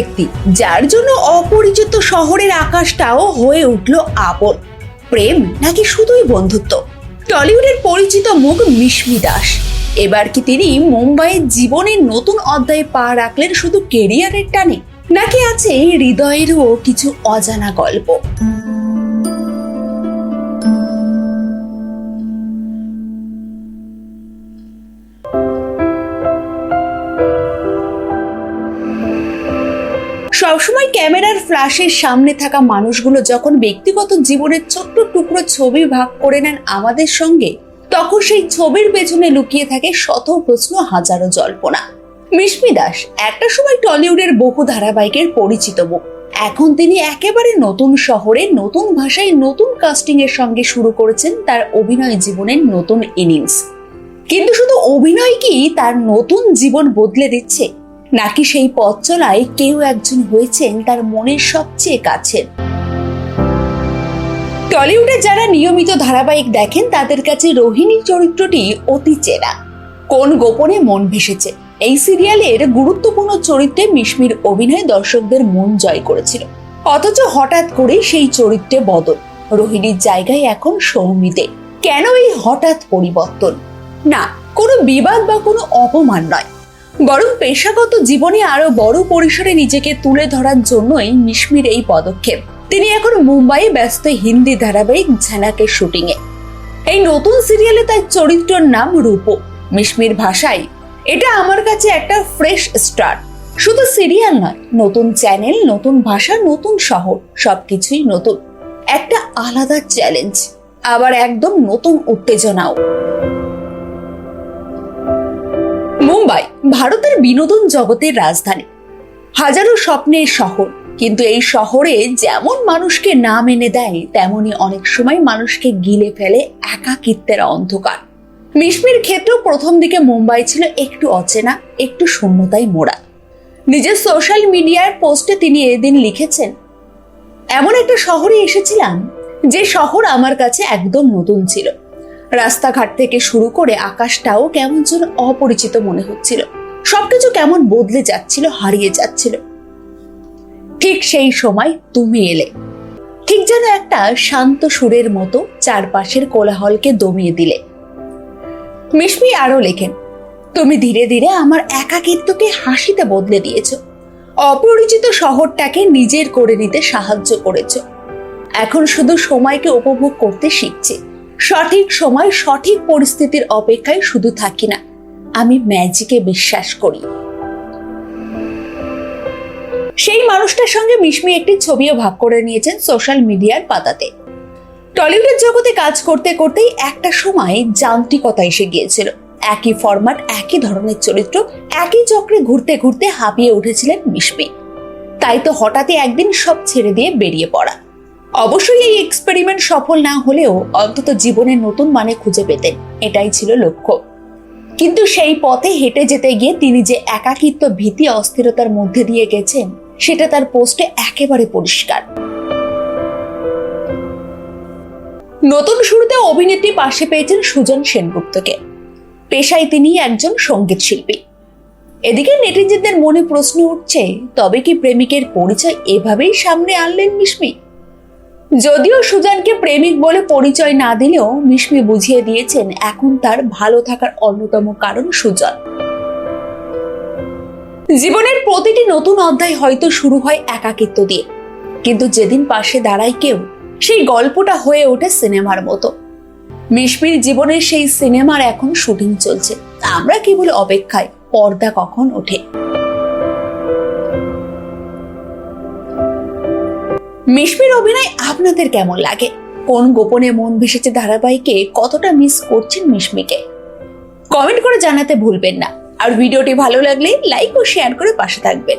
ব্যক্তি, যার জন্য অপরিচিত শহরের আকাশটাও হয়ে উঠল আপন। প্রেম নাকি শুধুই বন্ধুত্ব? টলিউডের পরিচিত মুখ মিশমি দাস। এবার কি তিনি মুম্বাইয়ের জীবনের নতুন অধ্যায়ে পা রাখলেন শুধু কেরিয়ারের টানে? নাকি আছে হৃদয়েরও কিছু অজানা গল্প? সবসময় ক্যামেরার ফ্ল্যাশের সামনে থাকা মানুষগুলো যখন ব্যক্তিগত জীবনের ছোট্ট টুকরো ছবি ভাগ করে নেন আমাদের সঙ্গে, তখন সেই ছবির পেছনে লুকিয়ে থাকে শত প্রশ্ন, হাজারো জল্পনা। মিশমি দাস, একটা সময় টলিউডের বহু ধারাবাহিকের পরিচিত মুখ এখন তিনি একেবারে নতুন শহরে, নতুন ভাষায়, নতুন কাস্টিং এর সঙ্গে শুরু করেছেন তার অভিনয় জীবনের নতুন ইনিংস কিন্তু শুধু অভিনয় কি, তার নতুন জীবন বদলে দিচ্ছে? নাকি সেই পথ চলায় কেউ একজন হয়েছেন তার মনের সবচেয়ে কাছের? টলিউডে যারা নিয়মিত ধারাবাহিক দেখেন, তাদের কাছে রোহিণী চরিত্রটি অতি চেনা। কোন গোপনে মন ভেসেছে? এই সিরিয়ালের গুরুত্বপূর্ণ চরিত্রে মিশমির অভিনয় দর্শকদের মন জয় করেছিল। অথচ হঠাৎ করে সেই চরিত্রে বদল। রোহিণীর জায়গায় এখন সৌমিতে। কেন এই হঠাৎ পরিবর্তন? না, কোনো বিবাদ বা কোনো অপমান নয়। বরং পেশাগত জীবনে আরও বড় পরিসরে নিজেকে তুলে ধরার জন্যই মিশমির এই পদক্ষেপ। তিনি এখন মুম্বাইয়ে ব্যস্ত হিন্দি ধারাবাহিক ঝানাকের শুটিংয়ে এই নতুন সিরিয়ালে তার চরিত্রের নাম রূপো। মিশমির ভাষায়, এটা আমার কাছে একটা ফ্রেশ স্টার্ট শুধু সিরিয়াল নয়, নতুন চ্যানেল নতুন ভাষা, নতুন শহর, সবকিছুই নতুন। একটা আলাদা চ্যালেঞ্জ আবার একদম নতুন উত্তেজনাও। মুম্বাই, ভারতের বিনোদন জগতের রাজধানী। হাজারো স্বপ্নের শহর, কিন্তু এই শহরে যেমন মানুষকে নাম এনে দেয়, তেমনি অনেক সময় মানুষকে গিলে ফেলে একাকিত্বের অন্ধকার। মিশমির ক্ষেত্রেও প্রথম দিকে মুম্বাই ছিল একটু অচেনা, একটু শূন্যতায় মোড়া। নিজের সোশ্যাল মিডিয়ার পোস্টে তিনি এদিন লিখেছেন, এমন একটা শহরে এসেছিলাম, যে শহর আমার কাছে একদম নতুন ছিল। রাস্তাঘাট থেকে শুরু করে আকাশটাও কেমন যেন অপরিচিত মনে হচ্ছিল। সবকিছু কেমন বদলে যাচ্ছিল, হারিয়ে যাচ্ছিল। ঠিক সেই সময় তুমি এলে। ঠিক যেন একটা শান্ত সুরের মতো চারপাশের কোলাহলকে দমিয়ে দিলে। মিশমি আরও লেখেন, তুমি ধীরে ধীরে আমার একাকিত্বকে হাসিতে বদলে দিয়েছ। অপরিচিত শহরটাকে নিজের করে নিতে সাহায্য করেছ। এখন শুধু সময়কে উপভোগ করতে শিখছে। সঠিক সময়, সঠিক পরিস্থিতির অপেক্ষায় শুধু থাকি না। আমি ম্যাজিকে বিশ্বাস করি। সেই মানুষটার সঙ্গে মিশমি একটি ছবিও ভাগ করে নিয়েছেন সোশ্যাল মিডিয়ার পাতাতে। টলিউডের জগতে কাজ করতে করতেই একটা সময় যান্ত্রিকতা এসে গিয়েছিল। একই ফরম্যাট একই ধরনের চরিত্র, একই চক্রে ঘুরতে ঘুরতে হাঁপিয়ে উঠেছিলেন মিশমি তাই তো হঠাৎই একদিন সব ছেড়ে দিয়ে বেরিয়ে পড়া। অবশ্যই এই এক্সপেরিমেন্ট সফল না হলেও অন্তত জীবনের নতুন মানে খুঁজে পেতেন এটাই ছিল লক্ষ্য। কিন্তু সেই পথে হেঁটে যেতে গিয়ে তিনি যে একাকিত্ব, ভীতি, অস্থিরতার মধ্যে দিয়ে গেছেন, সেটা তার পোস্টে একেবারে পরিষ্কার। নতুন শুরুতে অভিনেত্রী পাশে পেয়েছেন সুজন সেনগুপ্তকে। পেশায় তিনি একজন সংগীত শিল্পী। এদিকে নেটিজেনদের মনে প্রশ্ন উঠছে, তবে কি প্রেমিকের পরিচয় এভাবেই সামনে আনলেন মিশমি? যদিও সুজানকে প্রেমিক বলে পরিচয় না দিলেও মিশমি বুঝিয়ে দিয়েছেন এখন তার ভালো থাকার অন্যতম কারণ সুজন। জীবনের প্রতিটি নতুন অধ্যায় হয়তো শুরু হয় একাকিত্ব দিয়ে। কিন্তু যেদিন পাশে দাঁড়ায় কেউ, সেই গল্পটা হয়ে ওঠে সিনেমার মতো। মিশমির জীবনের সেই সিনেমার এখন শুটিং চলছে। আমরা কেবল অপেক্ষায় পর্দা কখন ওঠে। মিশমির অভিনয় আপনাদের কেমন লাগে? কোন গোপনে মন ভেসেছে ধারাবাহিকে? কতটা মিস করছেন মিশমিকে? কমেন্ট করে জানাতে ভুলবেন না। আর ভিডিওটি ভালো লাগলে লাইক ও শেয়ার করে পাশে থাকবেন।